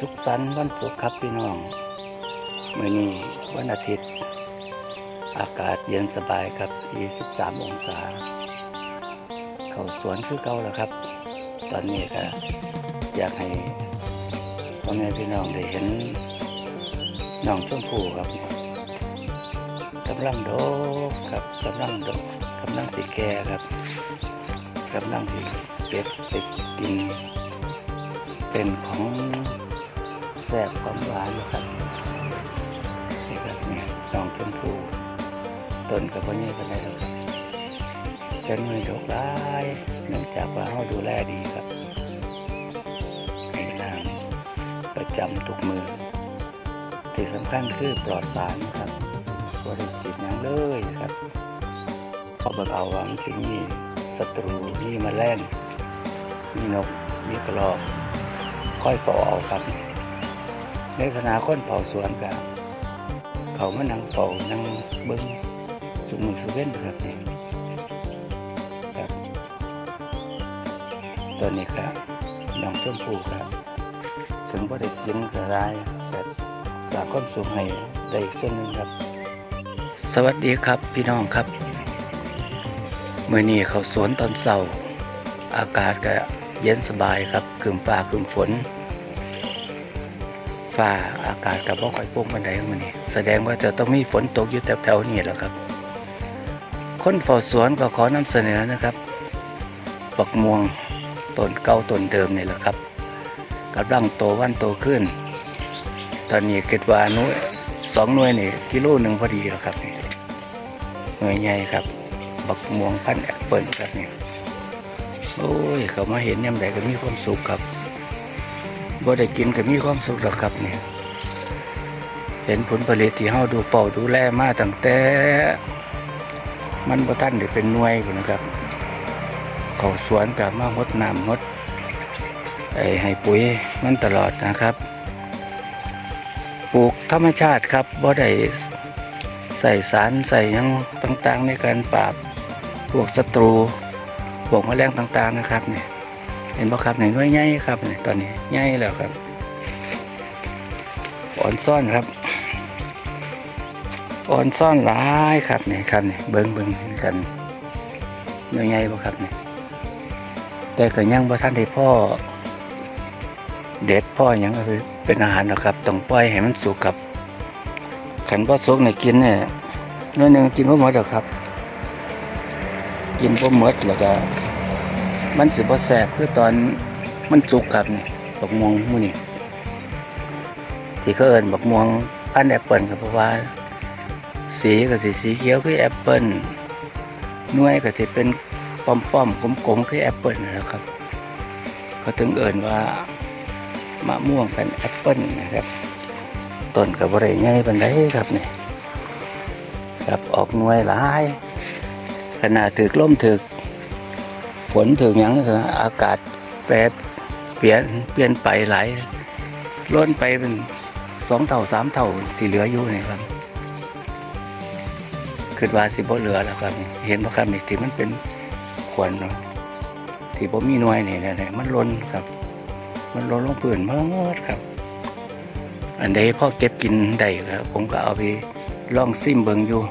สุขสันต์วันศุกร์ครับพี่น้องเมื่อนี้วันอาทิตย์ อากาศเย็นสบายครับ 23 องศา เข้าสวนคือเก่าแล้วครับ ตอนนี้ก็อยากให้พ่อแม่พี่น้องได้เห็นน้องชมพู่ครับกำลังโดกครับกำลังโดกกำลังสีแก่ครับกำลังสีเก็บไปกินเป็นของ แซ่บของหวานนะครับนี่ครับเนี่ยน้องชมพู่ต้นกับพ่อเนี่ยกันได้แล้วครับเป็นมือดอกได้เนื่องจากว่าเขาดูแลดีครับมีน้ำประจำทุกมือที่สำคัญคือปลอดสารครับบริจิตย่างเลยครับเพอเบิกเอาว่ามันสิ่งนี้ศัตรูนี่มาแล่นมีนกมีกระรอกค่อยฝ้าเอาครับ ในขณะคนเฝ้าสวนกับเขามานั่งเฝ้านั่งเบิ้งสุมือสุเว้นครับนี่ครับตอนนี้ครับน้องชมพู่ครับ ถึงว่าได้กินกระไรแต่จากความสุขให้ได้อีกส่วนหนึ่งครับ สวัสดีครับพี่น้องครับเมื่อนี้เขาสวนตอนเช้าอากาศก็เย็นสบายครับคืมฟ้าคืมฝน ฟ้าอากาศกับว่าค่อยโปร่งบันไดมันนี่แสดงว่าจะต้องมีฝนตกอยู่แถวๆนี้แหล้วครับ คนเฝ้าสวนก็ขอนำเสนอนะครับปักม่วงต้นเก่าต้นเดิมนี่แหละครับกำลังโตวันโตขึ้น ตอนนี้เกิดว่านุ้ยสองหน่วยนี่กิโลหนึ่งพอดีแล้วครับนี่หน่วยใหญ่ครับ บักม่วงพันแอปเปิลครับนี่โอ้ยเขามาเห็นยามใดก็มีความสุขครับ บ่ได้กินก็มีความสุขหรอกครับเนี่ยเห็นผลผลิตที่เฮาดูเฝ้าดูแลมาตั้งแต่ มันบ่ทันได้เป็นหน่วยพุ่นนะครับเขาสวนกับมาหดน้ำหดไอ้ให้ปุ๋ยมันตลอดนะครับ ปลูกธรรมชาติครับบ่ได้ใส่สารใส่ยังต่างๆ ในการปราบพวกศัตรูพวกแมลงต่างๆนะครับเนี่ย เห็นบ่ครับเนี่ยน้อยใหญ่ครับเนี่ยตอนนี้ใหญ่แล้วครับอ่อนซ่อนครับอ่อนซ่อนหลายครับเนี่ยครับเนี่ยเบิ้งเบิ้งกันน้อยใหญ่บ่ครับเนี่ยแต่ก็ยังบ่ทันได้พ่อ เด็ดพ่อยังก็คือเป็นอาหารนะครับต้องปล่อยให้มันสุกครับขันบ่สุกเนี่ยกินเนี่ยน้อยหนึงกินบ่หมดหรอกครับ กินบ่หมดแล้วก็ มันสิบ่แสบคือตอนมันสุกครับนี่บักม่วงมื้อนี้ที่เขาเอิ้นบักม่วงพันแอปเปิลครับเพราะว่าสีก็สิสีเขียวคือแอปเปิลหน่วยก็สิเป็นป้อมๆกลมๆคือแอปเปิลนะครับเขาถึงเอิ้นว่ามะม่วงเป็นแอปเปิลนะครับต้นก็บ่ได้ใหญ่ปานใดครับนี่ครับออกหน่วยหลายขณะถือล่มถือ ฝนถือหยังอากาศแปรเปลี่ยนเปลี่ยนไปหลายล้นไปเป็นสองเท่าสามเท่าที่เหลืออยู่นี่ครับคือว่าสิบ่เหลือแล้วครับ เห็นบ่ครับนี่ที่มันเป็นขวญเนาะที่บ่มีหน่วยนี่เนี่ยมันล้นครับ มันล้นลงพื้นเมื่อครับ อันใดพ่อเก็บกินได้ครับผมก็เอาไปล่องซิมเบิงอยู่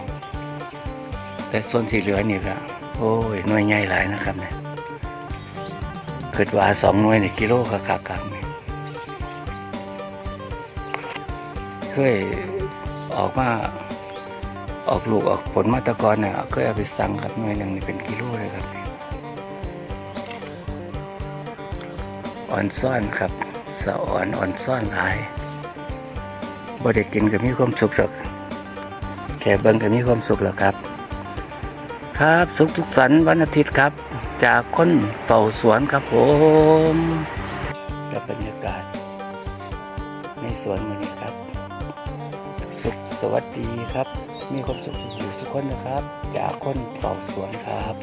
แต่ส่วนสีเหลือนี่ก็โอ้ยหน่วยใหญ่หลายนะครับเนี่ย คิดว่าสองหน่วยนี่กิโลกะกะกะเคยออกมาออกลูกออกผลมาตะกอนเนี่ยเคยเอาไปสั่งครับหน่วยหนึ่งนี่เป็นกิโลเลยครับอ่อนซ่อนครับสะอ่อนอ่อนซ่อนหลายบ่ได้กินก็มีความสุขหรอกแค่เบิ่งก็มีความสุขแล้วครับ ครับ สุขทุกสันวันอาทิตย์ครับ จากคนเป่าสวนครับผมกับบรรยากาศ ในสวนวันนี้ครับ สุขสวัสดีครับ มีความสุขอยู่ทุกคนนะครับ จากคนเป่าสวนครับ